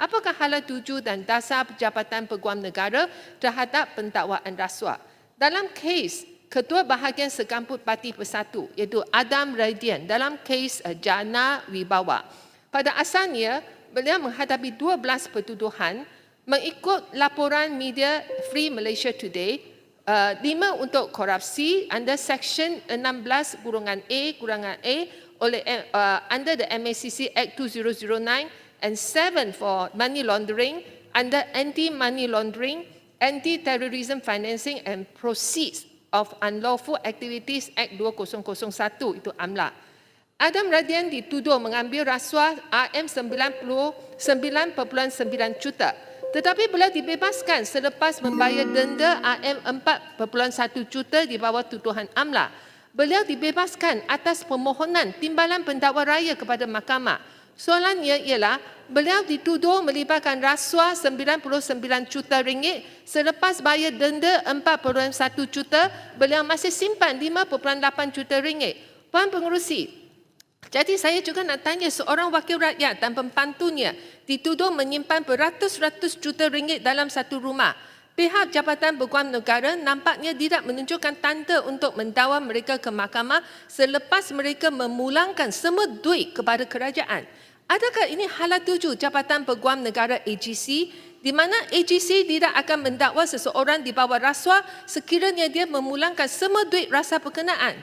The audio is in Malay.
Apakah hala tuju dan dasar Jabatan Peguam Negara terhadap pendakwaan rasuah? Dalam kes Ketua Bahagian Sekamput Parti Persatu iaitu Adam Radian dalam kes uh, Jana Wibawa. Pada asalnya, beliau menghadapi 12 pertuduhan mengikut laporan media Free Malaysia Today uh, lima untuk korupsi under section 16 kurungan A kurungan A oleh uh, under the MACC Act 2009 and seven for money laundering under anti-money laundering, anti-terrorism financing and proceeds of unlawful activities Act 2001 itu AMLA. Adam Radian dituduh mengambil rasuah RM 99.9 juta tetapi beliau dibebaskan selepas membayar denda RM 4.1 juta di bawah tuduhan AMLA. Beliau dibebaskan atas permohonan timbalan pendakwa raya kepada mahkamah. Soalannya ialah beliau dituduh melibatkan rasuah 99 juta ringgit selepas bayar denda 4.1 juta beliau masih simpan 5.8 juta ringgit. Puan pengurusi, jadi saya juga nak tanya seorang wakil rakyat dan pembantunya dituduh menyimpan beratus-ratus juta ringgit dalam satu rumah. Pihak Jabatan Peguam Negara nampaknya tidak menunjukkan tanda untuk mendakwa mereka ke mahkamah selepas mereka memulangkan semua duit kepada kerajaan. Adakah ini hala tuju Jabatan Peguam Negara AGC di mana AGC tidak akan mendakwa seseorang di bawah rasuah sekiranya dia memulangkan semua duit rasa perkenaan?